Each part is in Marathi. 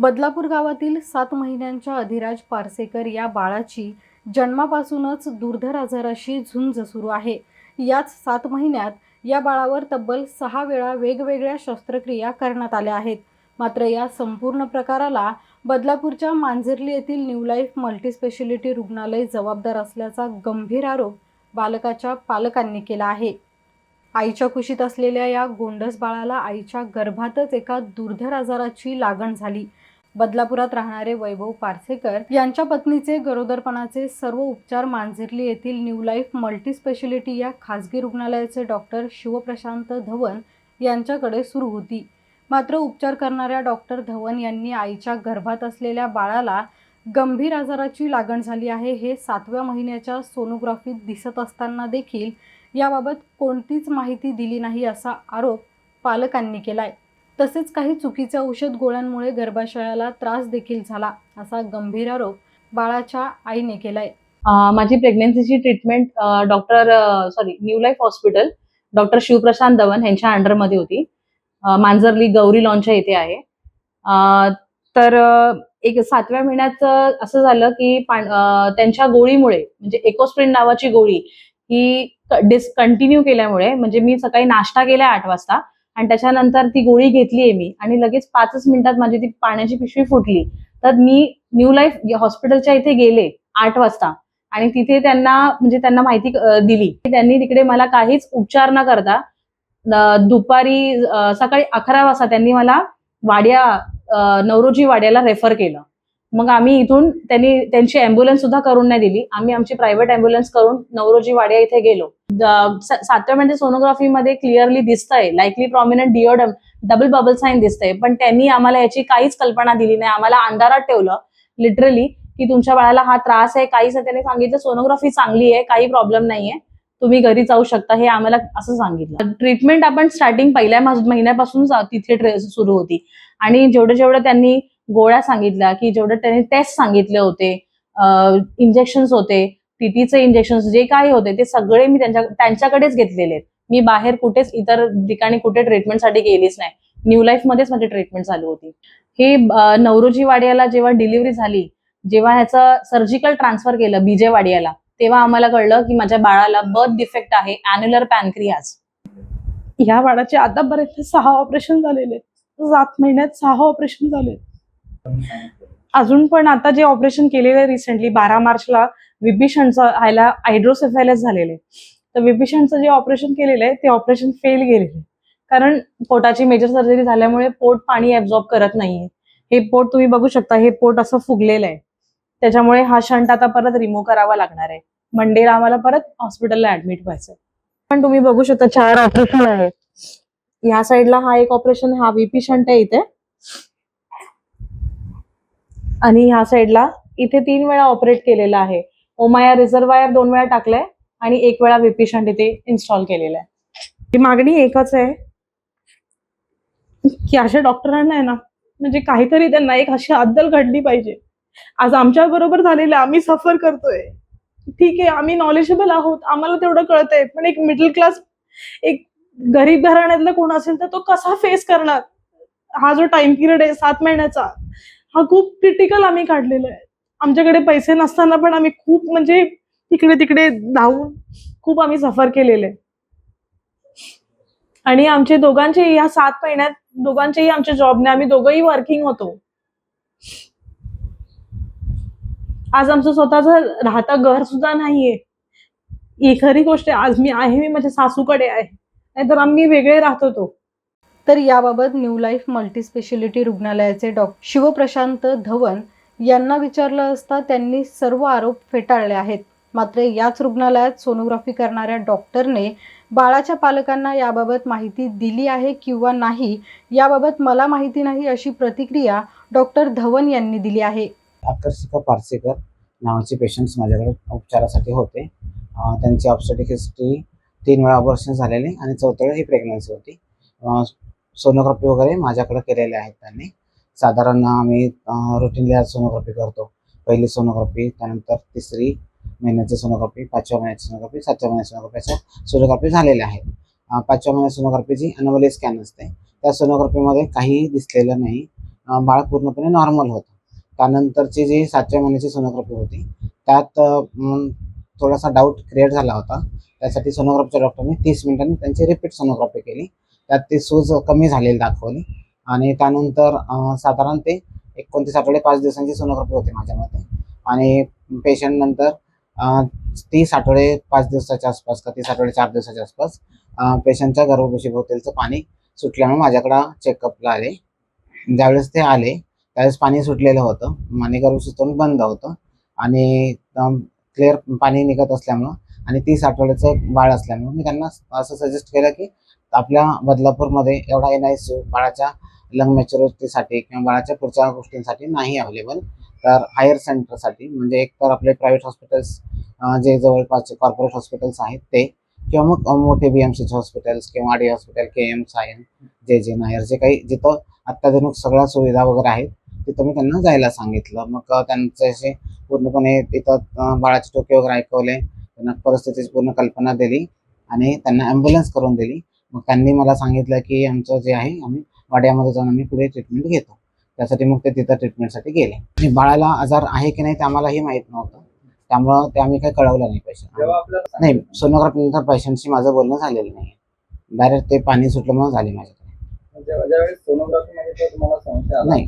बदलापूर गावातील सात महिन्यांच्या अधिराज पारसेकर या बाळाची जन्मापासूनच दुर्धर आजाराशी झुंज सुरू आहे. याच सात महिन्यात या बाळावर तब्बल सहा वेळा वेगवेगळ्या शस्त्रक्रिया करण्यात आल्या आहेत. मात्र या संपूर्ण प्रकाराला बदलापूरच्या मांजर्ली येथील न्यू लाईफ मल्टीस्पेशालिटी रुग्णालय जबाबदार असल्याचा गंभीर आरोप बालकाच्या पालकांनी केला आहे. आईच्या कुशीत असलेल्या या गोंडस बाळाला आईच्या गर्भातच एका दुर्धर आजाराची लागण झाली. बदलापुरात राहणारे वैभव पारसेकर यांच्या पत्नीचे गरोदरपणाचे सर्व उपचार मांजर्ली येथील न्यू लाईफ मल्टीस्पेशालिटी या खासगी रुग्णालयाचे डॉक्टर शिवप्रशांत धवन यांच्याकडे सुरू होती. मात्र उपचार करणाऱ्या डॉक्टर धवन यांनी आईच्या गर्भात असलेल्या बाळाला गंभीर आजाराची लागण झाली आहे हे सातव्या महिन्याच्या सोनोग्राफीत दिसत असताना देखील याबाबत कोणतीच माहिती दिली नाही असा आरोप पालकांनी केलाय. तसेच काही चुकीच्या औषध गोळ्यांमुळे गर्भाशयाला त्रास देखील झाला असा गंभीर आरोप बाळाच्या आईने केलाय. माझी प्रेग्नन्सीची treatment doctor sorry New Life Hospital doctor Shivprashant Dhawan यांच्या अंडरमध्ये होती. मांजरली गौरी लॉनच्या इथे आहे. तर एक सातव्या महिन्यात असं झालं की त्यांच्या गोळीमुळे म्हणजे एकोस्प्रिन नावाची गोळी ही डिसकंटिन्यू केल्यामुळे म्हणजे मी सकाळी नाश्ता केला आठ वाजता आणि त्याच्यानंतर ती गोळी घेतलीये मी. आणि लगेच पाचच मिनिटात माझी ती पाण्याची पिशवी फुटली. तर मी न्यू लाईफ हॉस्पिटलच्या इथे गेले आठ वाजता. आणि तिथे त्यांना म्हणजे त्यांना माहिती दिली. त्यांनी तिकडे मला काहीच उपचार न करता दुपारी सकाळी अकरा वाजता त्यांनी मला वाड्या नवरोजी वाड्याला रेफर केलं. मग आम्ही इथून त्यांनी त्यांची अँब्युलन्स सुद्धा करून नाही दिली. आम्ही आमची प्रायव्हेट अँब्युलन्स करून नवरोजी वाड्या इथे गेलो. सातव्या म्हणजे सोनोग्राफीमध्ये क्लिअरली दिसतंय. Likely prominent duodenum double bubble sign दिसतंय. पण त्यांनी आम्हाला याची काहीच कल्पना दिली नाही. आम्हाला अंधारात ठेवलं लिटरली की तुमच्या बाळाला हा त्रास आहे. काहीच त्याने सांगितलं सोनोग्राफी चांगली आहे काही प्रॉब्लेम नाहीये. तुम्ही घरी जाऊ शकता. हे आम्हाला असं सांगितलं. ट्रीटमेंट आपण स्टार्टिंग पहिल्या महिन्यापासून तिथे सुरू होती. आणि जेवढं जेवढं त्यांनी गोळ्या सांगितल्या की जेवढं त्यांनी टेस्ट सांगितले होते इंजेक्शन्स होते टीटीचे इंजेक्शन जे काही होते ते सगळे मी त्यांच्या त्यांच्याकडेच घेतलेले आहेत. मी बाहेर कुठेच इतर ठिकाणी कुठे ट्रीटमेंटसाठी गेलीच नाही. न्यू लाईफ मध्येच माझी ट्रीटमेंट चालू होती. हे नवरोजी वाडियाला जेव्हा डिलिव्हरी झाली जेव्हा ह्याचं सर्जिकल ट्रान्सफर केलं बीजे वाडियाला तेव्हा आम्हाला कळलं की माझ्या बाळाला बर्थ डिफेक्ट आहे अॅन्युलर पॅनक्रियाज ह्या बाळाचे आतापर्यंत सहा ऑपरेशन झालेले सात महिन्यात सहा ऑपरेशन झाले अजून पण आता जे ऑपरेशन केलेलं आहे रिसेंटली बारा मार्चला विभीषणचं आयला हायड्रोसेफॅलस झालेले तर विभीषणचं जे ऑपरेशन केलेलं आहे ते ऑपरेशन फेल गेलेलं आहे. कारण पोटाची मेजर सर्जरी झाल्यामुळे पोट पाणी ऍब्झॉर्ब करत नाहीये. हे पोट तुम्ही बघू शकता हे पोट असं फुगलेलं आहे. त्याच्यामुळे हा शंट आता परत रिमूव्ह करावा लागणार आहे. मंडेला आम्हाला परत हॉस्पिटलला ऍडमिट व्हायचं पण तुम्ही बघू शकता चार ऑपरेशन आहेत. ह्या साईडला हा एक ऑपरेशन हा व्हीपी शंट आहे इथे. आणि ह्या साईडला इथे तीन वेळा ऑपरेट केलेला आहे. ओमाया रिझर्वायर दोन वेळा टाकलाय आणि एक वेळा व्हीपी इथे इन्स्टॉल केलेला आहे. ही मागणी एकच आहे की अशा डॉक्टरांना आहे ना म्हणजे काहीतरी त्यांना एक अशी अद्दल घडली पाहिजे. आज आमच्या बरोबर झालेलं आम्ही सफर करतोय. ठीक आहे आम्ही नॉलेजेबल आहोत आम्हाला तेवढं कळतंय पण एक मिडल क्लास एक गरीब घराण्यातला कोण असेल तर तो कसा फेस करणार? हा जो टाइम पिरियड आहे सात महिन्याचा हा खूप क्रिटिकल आम्ही काढलेला आहे. आमच्याकडे पैसे नसताना पण आम्ही खूप म्हणजे इकडे तिकडे धावून खूप आम्ही सफर केलेले. आहे. आणि आमचे दोघांचे या सात महिन्यात दोघांचेही आमच्या जॉबने आम्ही दोघंही वर्किंग होतो. आज आमचं स्वतःच राहता घर सुद्धा नाहीये. ही खरी गोष्ट आज मी आहे मी माझ्या सासूकडे आहे. नाहीतर आम्ही वेगळे राहत होतो. तर याबाबत न्यू लाईफ मल्टीस्पेशालिटी रुग्णालयाचे डॉ शिवप्रशांत धवन यांना विचारलं असता त्यांनी सर्व आरोप फेटाळले आहेत. मात्र याच रुग्णालयात सोनोग्राफी करणाऱ्या डॉक्टरने बाळाच्या पालकांना याबाबत माहिती दिली आहे किंवा नाही याबाबत मला माहिती नाही अशी प्रतिक्रिया डॉक्टर धवन यांनी दिली आहे. आकर्षिका पारसेकर नावाचे पेशंट्स माझ्याकडे उपचारासाठी होते. त्यांची ऑब्स्टेटिक हिस्ट्री तीन वेळा ऑपरेशन झालेले आणि चौथ्या वेळा ही प्रेग्नन्सी होती. सोनोग्राफी वगैरे माझ्याकडे केलेले आहेत त्यांनी. साधारण आम्ही रुटीनली सोनोग्राफी करतो. पहिली सोनोग्राफी त्यानंतर तिसरी महिन्याची सोनोग्राफी पाचव्या महिन्याची सोनोग्राफी सातव्या महिन्याची सोनोग्राफी अशा सोनोग्राफी झालेल्या आहेत. पाचव्या महिन्यात सोनोग्राफीची अनवली स्कॅन असते त्या सोनोग्राफीमध्ये काहीही दिसलेलं नाही. बाळ पूर्णपणे नॉर्मल होतं. त्यानंतरची जी सातव्या महिन्याची सोनोग्राफी होती त्यात थोडासा डाऊट क्रिएट झाला होता. त्यासाठी सोनोग्राफीच्या डॉक्टरने तीस मिनिटांनी त्यांची रिपीट सोनोग्राफी केली. त्यात ती सूज कमी झालेली दाखवले. आणि त्यानंतर साधारण ते एकोणतीस आठवडे पाच दिवसांची सोनोग्राफी होती माझ्या मते. आणि पेशंट नंतर तीस आठवडे पाच दिवसाच्या आसपास का तीस आठवडे चार दिवसाच्या आसपास पेशंटच्या गर्भपेशीभोवतीलचं पाणी सुटल्यामुळे माझ्याकडं चेकअपला आले. ज्यावेळेस ते आले त्यावेळेस पाणी सुटलेलं होतं. आणि गर्भपेशी तोंड बंद होतं. आणि क्लिअर पाणी निघत असल्यामुळं आणि तीस आठवड्याचं बाळ असल्यामुळं मी त्यांना असं सजेस्ट केलं की आपल्या बदलापूरमध्ये एवढा एन आय सी बाळाच्या लंग मॅच्युरिटीसाठी किंवा बाळाच्या पुढच्या गोष्टींसाठी नाही अवेलेबल तर हायर सेंटरसाठी म्हणजे एक तर आपले प्रायव्हेट हॉस्पिटल्स जे जवळपासचे कॉर्पोरेट हॉस्पिटल्स आहेत ते किंवा मग मोठे बी एम सीचे हॉस्पिटल्स किंवा D hospital K M Sion J J Nair जे काही जिथं अत्याधुनिक सगळ्या सुविधा वगैरे आहेत तिथं मी त्यांना जायला सांगितलं. मग त्यांच्याशी त्यांचे असे पूर्णपणे तिथं बाळाचे टोके वगैरे ऐकवले त्यांना परिस्थितीची पूर्ण कल्पना दिली आणि त्यांना ॲम्ब्युलन्स करून दिली. मग त्यांनी मला सांगितलं की आमचं जे आहे आम्ही वाड्यामध्ये जाऊन आम्ही पुढे ट्रीटमेंट घेतो. त्यासाठी मग ते तिथं ट्रीटमेंटसाठी गेले. आणि बाळाला आजार आहे की नाही ते आम्हालाही माहीत नव्हतं. त्यामुळं ते आम्ही काही कळवलं नाही पेशंट नाही सोनोग्राफी नंतर पेशंटशी माझं बोलणं झालेलं नाही डायरेक्ट ते पाणी सुटल्यामुळे झाले माझ्याकडे. नाही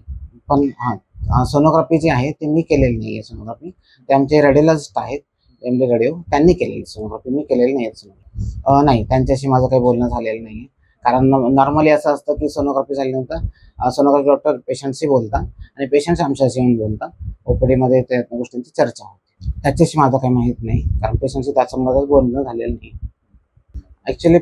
पण हां सोनोग्राफी जी आहे ती मी केलेली नाही आहे सोनोग्राफी ते आमचे रेडिओलॉजिस्ट आहेत. एम डी रेडिओ त्यांनी केलेली सोनोग्राफी मी केलेली नाही आहेत सोनोग्राफी नाही त्यांच्याशी माझं काही बोलणं झालेलं नाही कारण नॉर्मली असं असतं की सोनोग्राफी झाल्यानंतर सोनोग्राफी डॉक्टर पेशंटशी बोलतात आणि पेशंट्स आमच्याशी येऊन बोलतात ओपीडीमध्ये त्या गोष्टींची चर्चा होते. त्याच्याशी माझं काही माहीत नाही. कारण पेशंटशी त्याच्याबद्दल बोलणं झालेलं नाही ॲक्च्युली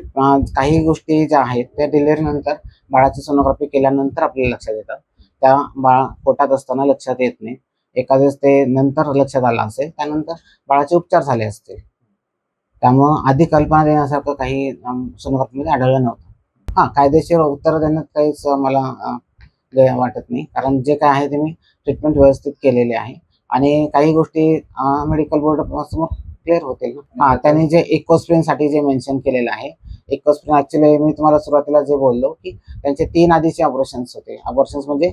काही गोष्टी ज्या आहेत त्या डिलिव्हरीनंतर बाळाची सोनोग्राफी केल्यानंतर आपल्याला लक्षात येतात त्या बाळा पोटात असताना लक्षात येत नाही. एखाद्याच ते नंतर लक्षात आलं असेल त्यानंतर बाळाचे उपचार झाले असतील. त्यामुळं आधी कल्पना देण्यासारखं काही सोनोग्राफीमध्ये आढळलं नव्हतं. हां कायदेशीर उत्तर देण्यात काहीच मला वाटत नाही. कारण जे काय आहे ते मी ट्रीटमेंट व्यवस्थित केलेले आहे. आणि काही गोष्टी मेडिकल बोर्ड समोर क्लिअर होतील हां त्याने जे इकोस्प्रिनसाठी जे मेन्शन केलेलं आहे इकोस्प्रिन ॲक्च्युली मी तुम्हाला सुरुवातीला जे बोललो की त्यांचे तीन आधीचे ऑपरेशन्स होते. ऑपरेशन्स म्हणजे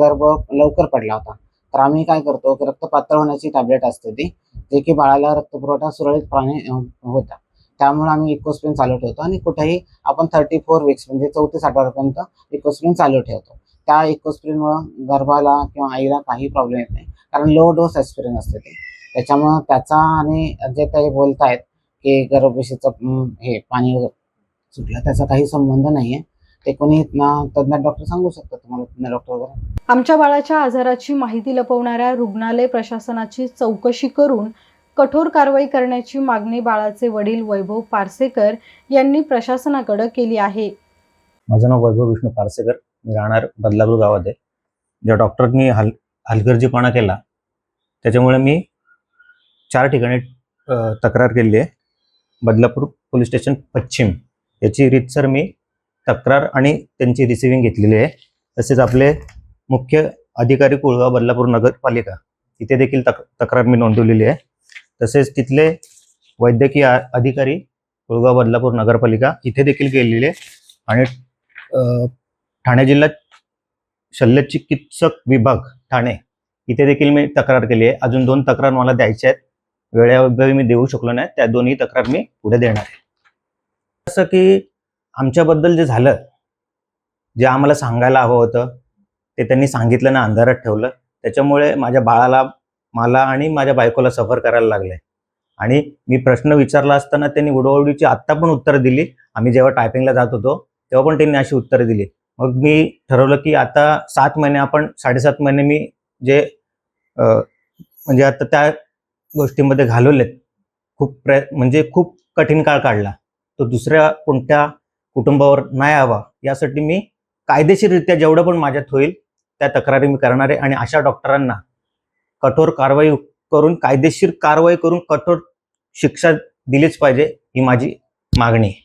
गर्भ लवकर पडला होता. तर आम्ही काय करतो की रक्त पातळ होण्याची टॅबलेट असते ती जे की बाळाला रक्तपुरवठा सुरळीतपणे प्राणी होता. त्यामुळे आम्ही इकोस्प्रिन चालू ठेवतो आणि कुठेही आपण थर्टी फोर वीक्स म्हणजे चौतीस आठवड्यापर्यंत इकोस्प्रिन चालू ठेवतो. त्या इकोस्प्रिनमुळं गर्भाला किंवा आईला काही प्रॉब्लेम येत नाही कारण लो डोस ॲस्पिरिन असते ते. त्याच्यामुळं त्याचा आणि जे काही बोलतायत की गर्भपेशीचं हे पाणी वगैरे सुटलं त्याचा काही संबंध नाही आहे ते कोणी ना तज्ञ डॉक्टर सांगू शकतात तुम्हाला तज्ञ डॉक्टर वगैरे. आमच्या बाळाच्या आजाराची माहिती लपवणाऱ्या रुग्णालय प्रशासनाची चौकशी करून कठोर कारवाई करण्याची मागणी बाळाचे वडील वैभव पारसेकर यांनी प्रशासनाकडे केली आहे. माझं नाव वैभव विष्णू पारसेकर. मी राहणार बदलापूर गावात आहे. ज्या डॉक्टरनी हल हलगर्जीपणा केला त्याच्यामुळे मी चार ठिकाणी तक्रार केली आहे. बदलापूर पोलीस स्टेशन पश्चिम. याची रीतसर मी तक्रार आणि त्यांची रिसिव्हिंग घेतलेली आहे. तसेच आपले मुख्य अधिकारी कुळगाव बदलापूर नगरपालिका इथे देखील तक तक्रार मी नोंदवलेली आहे. तसेच तिथले वैद्यकीय आ- अधिकारी कुळगाव बदलापूर नगरपालिका इथे देखील गेलेले आणि ठाणे जिल्ह्यात शल्य चिकित्सक विभाग ठाणे इथे देखील मी तक्रार केली आहे. अजून दोन तक्रार मला द्यायच्या आहेत. वेळेअभावी मी देऊ शकलो नाही. त्या दोन्ही तक्रार मी पुढे देणार आहे. जसं की आमच्याबद्दल जे झालं जे आम्हाला सांगायला हवं होतं ते त्यांनी सांगितलं ना अंधारात ठेवलं. त्याच्यामुळे माझ्या बाळाला मला आणि माझ्या बायकोला सफर करायला लागलंय आणि मी प्रश्न विचारला असताना त्यांनी उडवडीची आत्ता पण उत्तरं दिली. आम्ही जेव्हा टायपिंगला जात होतो तेव्हा पण त्यांनी अशी उत्तरं दिली. मग मी ठरवलं की आता सात महिने आपण साडेसात महिने मी जे म्हणजे आता त्या गोष्टीमध्ये घालवलेत खूप प्रय म्हणजे खूप कठीण काळ काढला. तो दुसऱ्या कोणत्या कुटुंबावर नाही यावा यासाठी मी कायदेशीररित्या जेवढं पण माझ्यात होईल त्या तक्रारी मी करणार आहे आणि अशा डॉक्टरांना कठोर कारवाई करून कायदेशीर कारवाई करून कठोर शिक्षा दिलीच पाहिजे ही माझी मागणी आहे.